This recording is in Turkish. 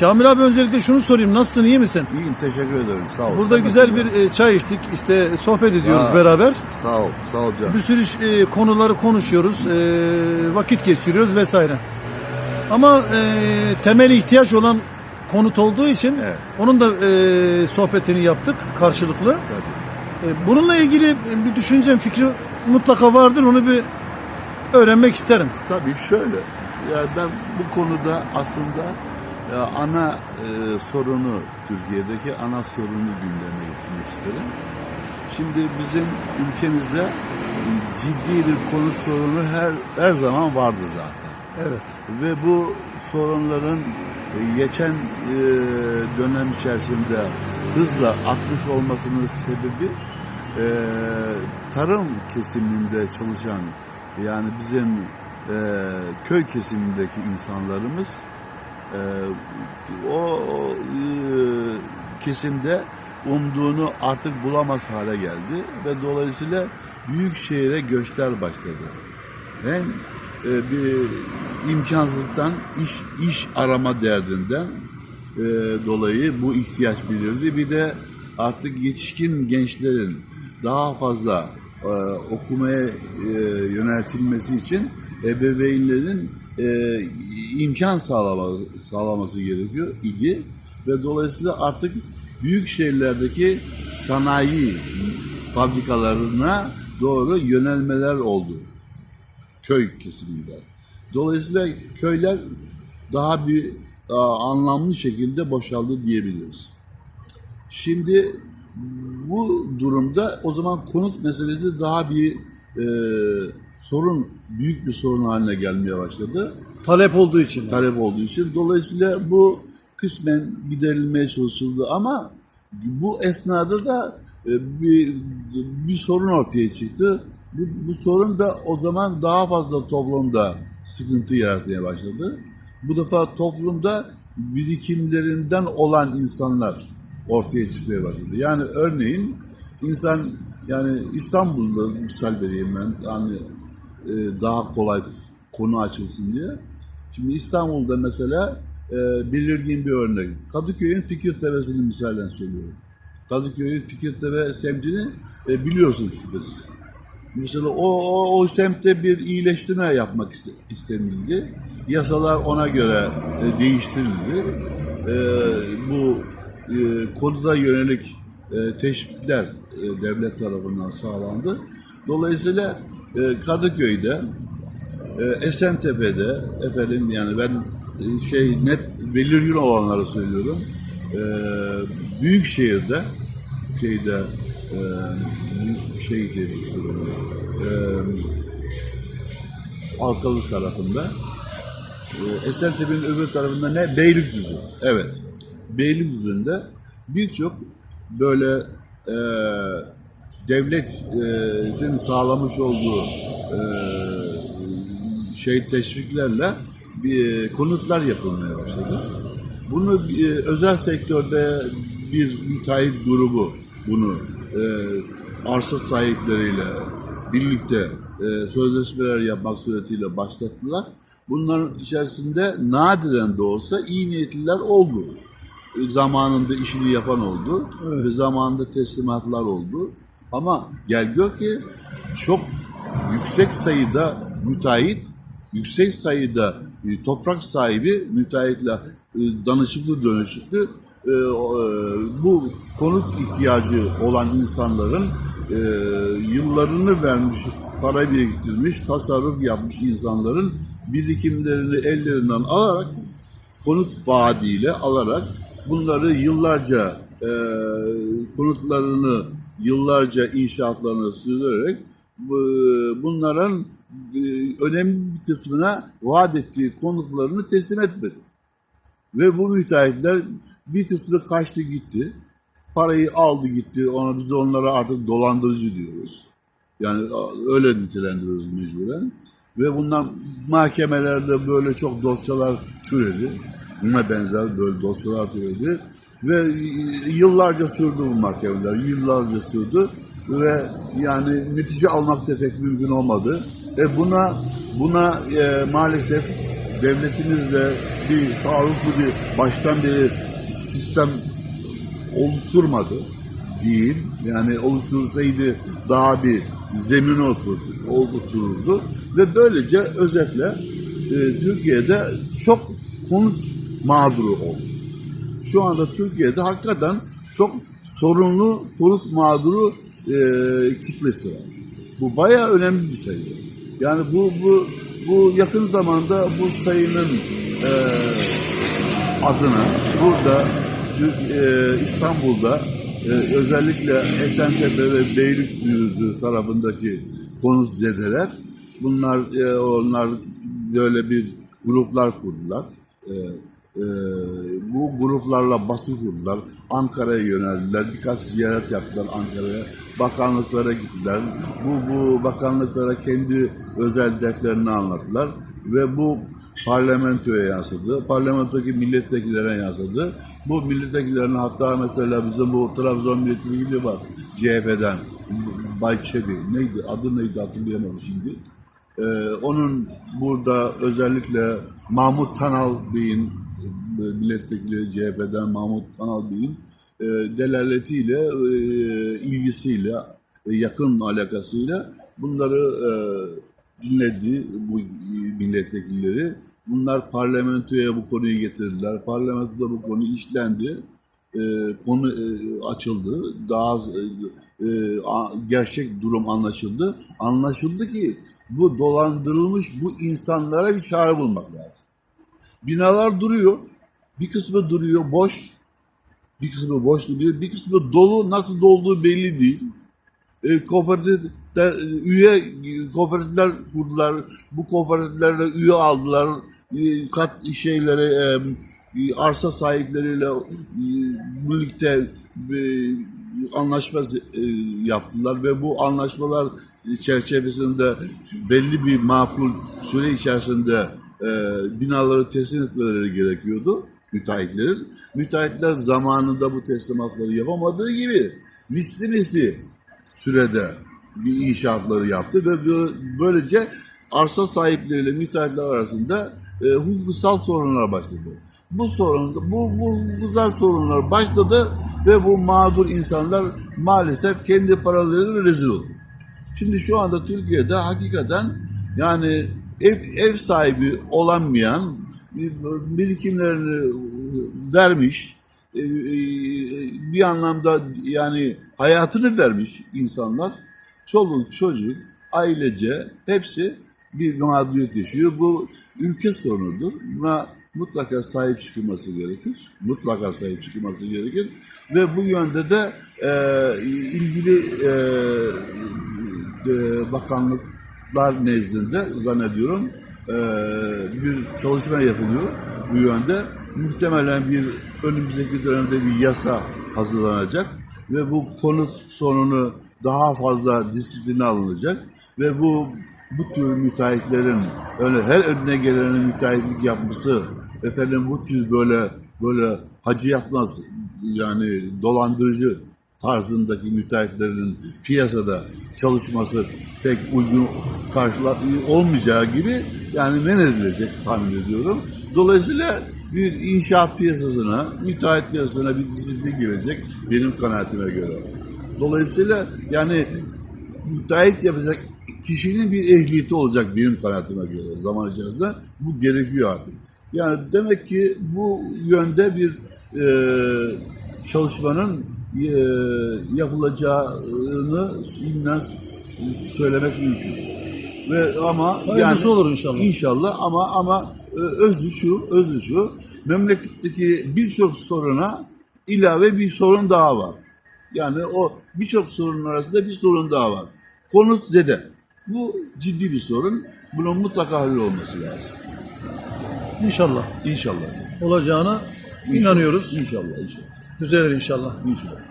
Kamil abi öncelikle şunu sorayım. Nasılsın? iyi misin? İyiyim teşekkür ederim. Sağ ol. Burada Sen güzel nasılsın? bir e, çay içtik. İşte sohbet ediyoruz Ya. beraber. Sağ ol. Sağ ol canım. Bir sürü e, konuları konuşuyoruz. e, vakit geçiriyoruz vesaire. Ama e, temel ihtiyaç olan konut olduğu için Evet. onun da e, sohbetini yaptık karşılıklı. E, bununla ilgili bir düşüncem, fikri mutlaka vardır. Onu bir öğrenmek isterim. Tabii şöyle. Yani ben bu konuda aslında e, ana e, sorunu Türkiye'deki ana sorunu gündeme getirmek isterim. Şimdi bizim ülkemizde ciddi bir konut sorunu her her zaman vardı zaten. Evet. Ve bu sorunların geçen e, dönem içerisinde hızla artmış olmasının sebebi e, tarım kesiminde çalışan yani bizim e, köy kesimindeki insanlarımız e, o e, kesimde umduğunu artık bulamaz hale geldi ve dolayısıyla büyük şehire göçler başladı hem e, bir imkansızlıktan iş iş arama derdinden e, dolayı bu ihtiyaç belirdi. Bir de artık yetişkin gençlerin daha fazla e, okumaya e, yöneltilmesi için ebeveynlerin e, imkan sağlama, sağlaması gerekiyor idi ve dolayısıyla artık büyük şehirlerdeki sanayi fabrikalarına doğru yönelmeler oldu köy kesiminde. Dolayısıyla köyler daha bir a, anlamlı şekilde boşaldı diyebiliriz. Şimdi bu durumda o zaman konut meselesi daha bir e, sorun, büyük bir sorun haline gelmeye başladı. Talep olduğu için. Talep olduğu için. Dolayısıyla bu kısmen giderilmeye çalışıldı ama bu esnada da e, bir, bir sorun ortaya çıktı. Bu, bu sorun da o zaman daha fazla toplumda sıkıntı yaratmaya başladı. Bu defa toplumda birikimlerinden olan insanlar ortaya çıkmaya başladı. Yani örneğin insan yani İstanbul'da misal vereyim ben yani e, daha kolay konu açılsın diye. Şimdi İstanbul'da mesela e, belirgin bir örnek. Kadıköy'ün Fikirtepe'sini misalen söylüyorum. Kadıköy'ün Fikirtepe semtini e, biliyorsunuz şüphesiz. Mesela o, o, o semtte bir iyileştirme yapmak iste- istenildi. Yasalar ona göre e, değiştirildi. E, bu e, konuda yönelik e, teşvikler e, devlet tarafından sağlandı. Dolayısıyla e, Kadıköy'de, e, Esentepe'de, efendim yani ben şey net belirgin olanları söylüyorum. Büyük şehirde, şeyde şey diye Halkalı tarafında. Esentepe'nin öbür tarafında ne? Beylikdüzü. Evet. Beylikdüzü'nde birçok böyle e, devletin sağlamış olduğu e, şey teşviklerle bir konutlar yapılmaya başladı. Bunu e, özel sektörde bir müteahhit grubu bunu e, arsa sahipleriyle birlikte e, sözleşmeler yapmak suretiyle başlattılar. Bunların içerisinde nadiren de olsa iyi niyetliler oldu. Zamanında işini yapan oldu ve zamanında teslimatlar oldu. Ama gel gör ki çok yüksek sayıda müteahhit, yüksek sayıda e, toprak sahibi müteahhitle e, danışıklı dönüşüklü e, bu konut ihtiyacı olan insanların yıllarını vermiş, para biriktirmiş, tasarruf yapmış insanların birikimlerini ellerinden alarak konut vaadiyle alarak bunları yıllarca e, konutlarını yıllarca inşaatlarını sürdürerek bu- bunların e, önemli bir kısmına vaat ettiği konutlarını teslim etmedi. Ve bu müteahhitler bir kısmı kaçtı gitti. Parayı aldı gitti. Ona biz onlara artık dolandırıcı diyoruz. Yani öyle nitelendiriyoruz mecburen. Ve bundan mahkemelerde böyle çok dosyalar türedi. Buna benzer böyle dosyalar türedi. Ve yıllarca sürdü bu mahkemeler. Yıllarca sürdü. Ve yani netice almak da mümkün olmadı. Ve buna buna e, maalesef devletimizde bir sağlıklı bir baştan beri sistem oluşturmadı değil. Yani oluştursaydı daha bir zemine oturdu, otururdu. Ve böylece özetle e, Türkiye'de çok konut mağduru oldu. Şu anda Türkiye'de hakikaten çok sorunlu konut mağduru e, kitlesi var. Bu bayağı önemli bir sayı. Yani bu bu bu yakın zamanda bu sayının e, adına burada e, İstanbul'da e, özellikle Esentepe ve Beylikdüzü tarafındaki konut zedeler bunlar e, onlar böyle bir gruplar kurdular. E, e, bu gruplarla baskı kurdular. Ankara'ya yöneldiler. Birkaç ziyaret yaptılar Ankara'ya. Bakanlıklara gittiler. Bu, bu bakanlıklara kendi özel dertlerini anlattılar. Ve bu parlamentoya yansıdı. Parlamentodaki milletvekillerine yansıdı. Bu milletvekillerine hatta mesela bizim bu Trabzon milletvekili var CHP'den. Bay Çebi. Neydi? Adı neydi hatırlayamadım şimdi. Ee, onun burada özellikle Mahmut Tanal Bey'in milletvekili CHP'den Mahmut Tanal Bey'in e, delaletiyle, e, ilgisiyle, e, yakın alakasıyla bunları e, dinledi bu milletvekilleri. Bunlar parlamentoya bu konuyu getirdiler. Parlamentoda bu konu işlendi. E, konu e, açıldı. Daha e, a- gerçek durum anlaşıldı. Anlaşıldı ki bu dolandırılmış bu insanlara bir çare bulmak lazım. Binalar duruyor. Bir kısmı duruyor boş. Bir kısmı boş duruyor. Bir kısmı dolu. Nasıl dolduğu belli değil. E, kooperatifler, üye kooperatifler kurdular. Bu kooperatiflerle üye aldılar. E, kat şeyleri, e, e, arsa sahipleriyle e, birlikte e, anlaşma e, yaptılar ve bu anlaşmalar çerçevesinde belli bir makul süre içerisinde e, binaları teslim etmeleri gerekiyordu müteahhitlerin. Müteahhitler zamanında bu teslimatları yapamadığı gibi misli misli sürede bir inşaatları yaptı ve bö- böylece arsa sahipleriyle müteahhitler arasında e, hukuksal sorunlar başladı. Bu sorun, bu, bu hukuksal sorunlar başladı ve bu mağdur insanlar maalesef kendi paralarıyla rezil oldu. Şimdi şu anda Türkiye'de hakikaten yani ev, ev sahibi olamayan birikimlerini vermiş e, e, bir anlamda yani hayatını vermiş insanlar çoluk çocuk ailece hepsi bir mağduriyet yaşıyor. Bu ülke sorunudur. Buna mutlaka sahip çıkılması gerekir. Mutlaka sahip çıkılması gerekir. Ve bu yönde de e, ilgili e, e, bakanlıklar nezdinde zannediyorum e, bir çalışma yapılıyor bu yönde. Muhtemelen bir önümüzdeki dönemde bir yasa hazırlanacak ve bu konut sorunu daha fazla disipline alınacak ve bu bu tür müteahhitlerin öyle her önüne gelenin müteahhitlik yapması efendim bu tür böyle böyle hacı yatmaz yani dolandırıcı tarzındaki müteahhitlerin piyasada çalışması pek uygun karşıla olmayacağı gibi yani men edilecek tahmin ediyorum. Dolayısıyla bir inşaat piyasasına, müteahhit piyasasına bir disiplin girecek benim kanaatime göre. Dolayısıyla yani müteahhit yapacak kişinin bir ehliyeti olacak benim kanaatime göre zaman içerisinde. Bu gerekiyor artık. Yani demek ki bu yönde bir e, çalışmanın e, yapılacağını şimdiden söylemek mümkün. Ve ama Hayırlısı olur inşallah. İnşallah ama ama e, özü şu, özü şu. Memleketteki birçok soruna ilave bir sorun daha var. Yani o birçok sorunun arasında bir sorun daha var. Konut zede. Bu ciddi bir sorun. Bunun mutlaka hallolması lazım. İnşallah İnşallah. olacağına inanıyoruz. İnşallah, inşallah. Düzelir inşallah. İnşallah.